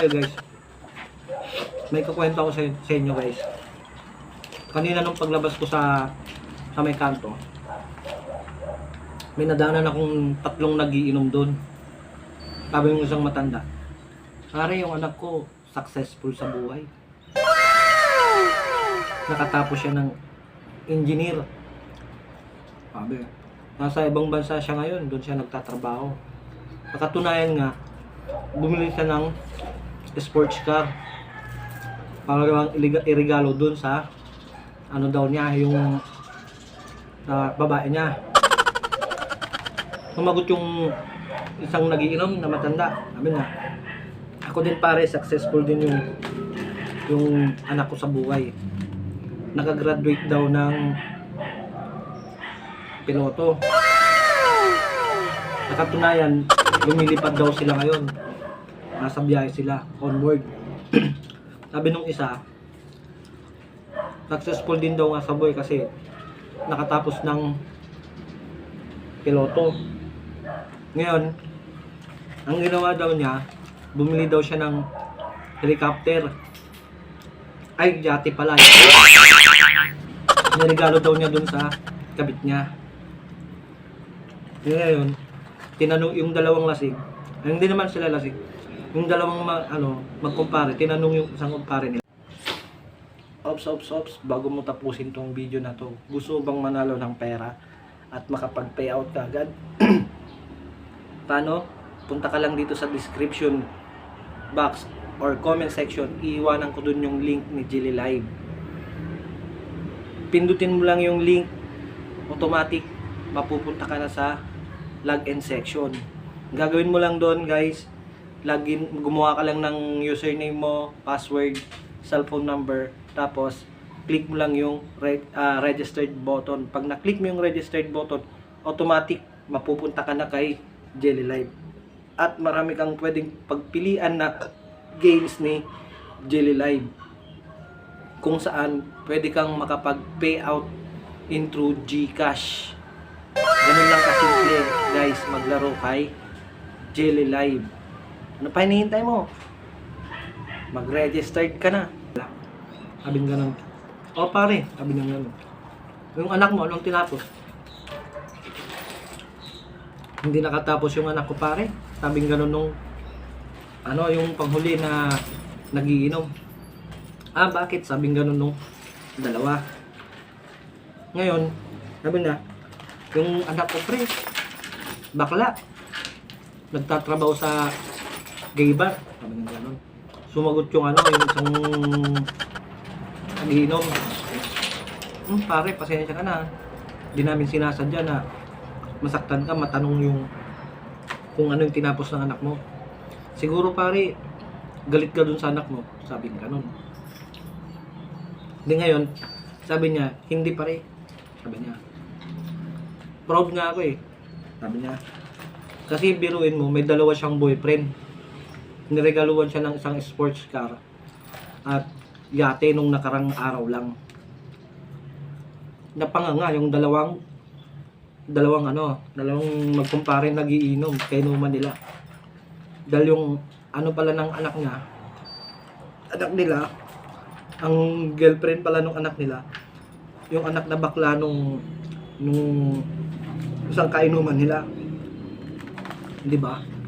kayo guys. May kukwento ako sa, sa inyo guys. Kanina nung paglabas ko sa sa may kanto, may nadaanan akong tatlong nagiinom doon. Sabi ng isang matanda, Pare, yung anak ko, successful sa buhay. Nakatapos siya ng engineer. Sabi, nasa ibang bansa siya ngayon, doon siya nagtatrabaho. Nakatunayan nga, bumili siya ng sports car. Para lang iliga- irigalo doon sa ano daw niya, yung sa babae niya. Sumagot yung isang nagiinom na matanda. Sabi niya, ako din pare, successful din yung yung anak ko sa buhay. Nakagraduate daw ng piloto. Nakatunayan, lumilipad daw sila ngayon. Nasa biyahe sila, onward. Sabi nung isa, successful din daw nga sa buhay kasi nakatapos ng piloto. Ngayon, ang ginawa daw niya, bumili daw siya ng helicopter. Ay, yate pala. Niregalo daw niya dun sa kabit niya. Ngayon, tinanong yung dalawang lasing, hindi naman sila lasing, yung dalawang ma, ano, magkumpare, tinanong yung isang kumpare nila. Ops, ops, ops, bago mo tapusin tong video na to, gusto bang manalo ng pera at makapag-payout ka agad? Paano? Punta ka lang dito sa description box or comment section, iiwanan ko dun yung link ni Jilly Live. Pindutin mo lang yung link, automatic, mapupunta ka na sa login section. Gagawin mo lang doon guys, login, gumawa ka lang ng username mo, password, cellphone number, tapos click mo lang yung re- ah, registered button. Pag na-click mo yung registered button, automatic mapupunta ka na kay Jelly Live. At marami kang pwedeng pagpilian na games ni Jelly Live. Kung saan pwede kang makapag-payout in through GCash. Ganun lang kasimple, guys, maglaro kay Jelly Live. Ano pa hinihintay mo? Mag-registered ka na. Sabi nga ganun. O pare, sabi nga ganun. Yung anak mo, anong tinapos? Hindi nakatapos yung anak ko pare. Sabi nga nung ano yung panghuli na nagiinom. Ah, bakit? Sabi nga nung dalawa. Ngayon, sabi na, yung anak ko pre, bakla. Nagtatrabaho sa gay bar. Sabi nga ganun. Sumagot yung ano, yung isang nagiinom. Hmm, pare, pasensya ka na. Hindi namin sinasadya na masaktan ka, matanong yung kung ano yung tinapos ng anak mo. Siguro pare, galit ka dun sa anak mo. Sabi nga ganun. Hindi ngayon, sabi niya, hindi pare. Sabi niya. Proud nga ako eh. Sabi niya. Kasi biruin mo, may dalawa siyang boyfriend. Niregaluhan siya ng isang sports car. At yate nung nakarang araw lang. Napanganga yung dalawang dalawang ano, dalawang magkumpare nagiinom, kainuman nila. Dahil yung ano pala ng anak niya, anak nila, ang girlfriend pala nung anak nila, yung anak na bakla nung nung isang kainuman nila. Di ba?